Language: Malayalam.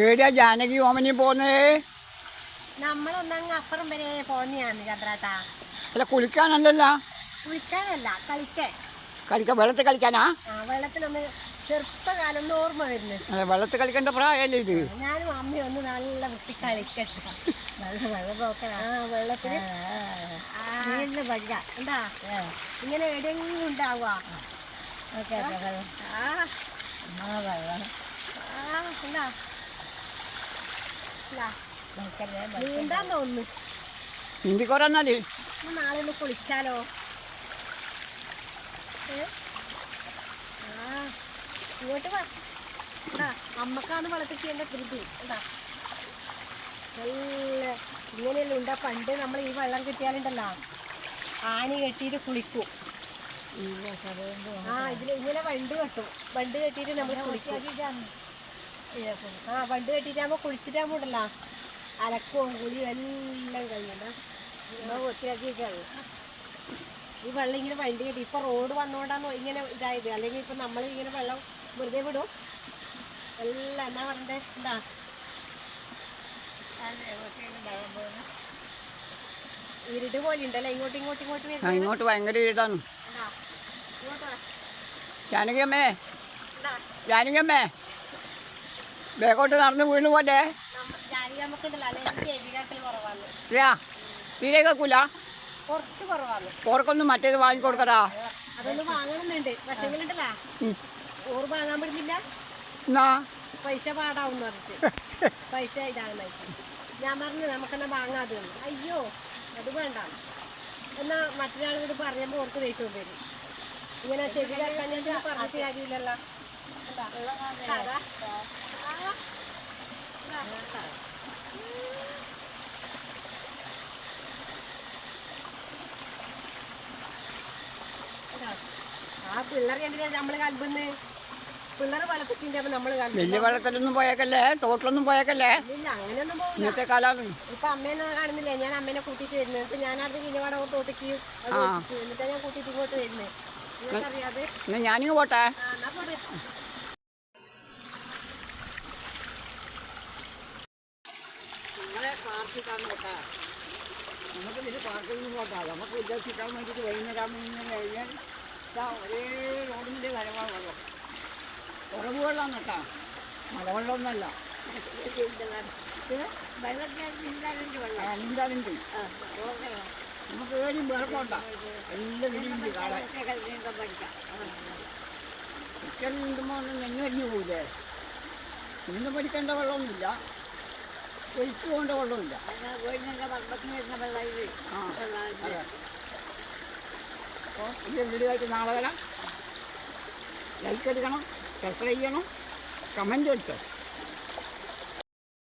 ഏടാ ജാനകി ഓമനി പോന്നേ. നമ്മളൊന്നങ്ങ് അപ്പുറം വരെ പോന്നെയാണ് ചന്ദ്രാട്ടാ. അല്ല കുളിക്കാനല്ലല്ല? കുളിക്കാനല്ല കളിക്കാൻ. കളിക്ക വെള്ളത്തിൽ കളിക്കാനാ? ആ വെള്ളത്തിലൊന്ന് ചെറുപ്പകാലം ഓർമ്മ വരുന്നു. അല്ല വെള്ളത്തിൽ കളിക്കേണ്ട പ്രായമല്ലേ ഇത്? ഞാനും അമ്മയും ഒന്ന് നല്ല വൃത്തി കളിക്കട്ടെ. വെള്ളം പോക്കണ. ആ വെള്ളത്തിൽ നീണ്ട വഴിക എന്താ ഇങ്ങനെ എവിടെയെങ്കിലും ഉണ്ടാവുക. ആ. ആ എന്താ. നീന്താൻ തോന്നുന്നു. നീന്തിക്കോറന്നാൽ നാളെ ഒന്ന് കുളിച്ചാലോ? ആ ഇങ്ങോട്ട് വാ. എന്താ അമ്മക്കാണ് വെള്ളത്തിക്കേണ്ട ധൃതി എന്താ നല്ല ഇങ്ങനെയല്ല ഉണ്ടാ. പണ്ട് നമ്മൾ ഈ വെള്ളം കിട്ടിയാലുണ്ടല്ലോ. ആണി കെട്ടിയിട്ട് കുളിക്കും. ആ ഇതിൽ ഇങ്ങനെ വണ്ട് കെട്ടും. വണ്ട് കെട്ടിയിട്ട് നമ്മൾ കുളിക്കും. ആ പണ്ട് കെട്ടിയിട്ടാകുമ്പോൾ കുളിച്ചിട്ടാകുമ്പോൾ ഉണ്ടല്ലോ അലക്കവും കുളിയും എല്ലാം കഴിയണ്ട ഈ വെള്ളം ഇങ്ങനെ വണ്ടി കെട്ടി ഇപ്പൊ റോഡ് വന്നോണ്ടാന്ന് ഇങ്ങനെ ഇതായത്. അല്ലെങ്കിൽ ഇപ്പൊ നമ്മൾ ഇങ്ങനെ വെള്ളം വെറുതെ വിടും. എല്ലാം എന്നാ പറഞ്ഞേ? എന്താ? ഇരുട് പോലെ ഉണ്ടല്ലേ ഇങ്ങോട്ട് ഇങ്ങോട്ട് ഇങ്ങോട്ട് ഇങ്ങോട്ട് ഭയങ്കര ഇരുടാണ്. ജാനകിയമ്മേ? ജാനകിയമ്മേ. ബേക്കോട്ട് നടന്ന് വീണ് പോട്ടേ ഇല്ല തീരെ കേൾക്കൂല ഓർക്കൊന്നും മറ്റേത് വാങ്ങിക്കൊടുക്കടാ കൊടുക്കടാ വാങ്ങണമെന്നുണ്ട് പക്ഷെ ഉണ്ടല്ലോ ഉം. ഓറ് വാങ്ങാൻ പറ്റുന്നില്ല എന്നാ പൈസ പാടാവും പറഞ്ഞിട്ട് പൈസ ഇതാകുന്നായിട്ട് ഞാൻ പറഞ്ഞു നമുക്കെന്നാ വാങ്ങാതെ അയ്യോ അത് വേണ്ട എന്നാ മറ്റൊരാളോട് പറയുമ്പോൾ ഓർക്ക് ദേഷ്യം വരും ഇങ്ങനെ ചെടികൾ ഞാൻ പറഞ്ഞിട്ട് കാര്യമില്ലല്ലോ? ആ. പിള്ളേരെ എന്തിനാ നമ്മൾ കൽബന്ന്? പിള്ളേർ വെള്ളത്തിന്റെ നമ്മൾ കൽബ് വലിയ വെള്ളത്തിലൊന്നും പോയേക്കല്ലേ? തോട്ടിലൊന്നും പോയേക്കല്ലേ? ഇല്ല അങ്ങനെയൊന്നും പോകില്ല ഇന്നത്തെ കാലാണ് ഇപ്പൊ അമ്മേനെ കാണുന്നില്ലേ? ഞാൻ അമ്മേനെ കൂട്ടിട്ട് വരുന്നത് ഇപ്പൊ ഞാൻ അത് കിനിവാട തോട്ടിക്ക് എന്നിട്ടാ ഞാൻ കൂട്ടിട്ട് ഇങ്ങോട്ട് വരുന്നത് നിങ്ങൾക്കറിയാതെ? എന്നാ ഞാനിങ്ങ് പോട്ടെ? കേട്ടാ നമുക്ക് ഇതിന് പാർക്കിൽ നിന്ന് പോട്ടാ നമുക്ക് ഉദ്ദേശിക്കാൻ വേണ്ടിയിട്ട് വൈകുന്നേരം കഴിഞ്ഞാൽ ഒരേ റോഡിന്റെ കരവാണ് വെള്ളം ഉറവ് വെള്ളമാണ് കേട്ടാ. മലവെള്ളമൊന്നുമല്ല. നമുക്ക് ഏടിയും വേർക്കോട്ട എല്ലാം വിരിയുണ്ട് കാണാൻ. നീന്തുമ്പോൾ ഒന്ന് നെഞ്ഞു പോകില്ലേ നീന്ത് പഠിക്കേണ്ട വെള്ളമൊന്നുമില്ല. ഒഴിച്ചു കൊണ്ട് കൊള്ളുമില്ല അപ്പോൾ ഇത് വീഡിയോയ്ക്ക് നാളെ വരാം. ലൈക്ക് എടുക്കണം സബ്സ്ക്രൈബ് ചെയ്യണം കമന്റ് അടിച്ചോ.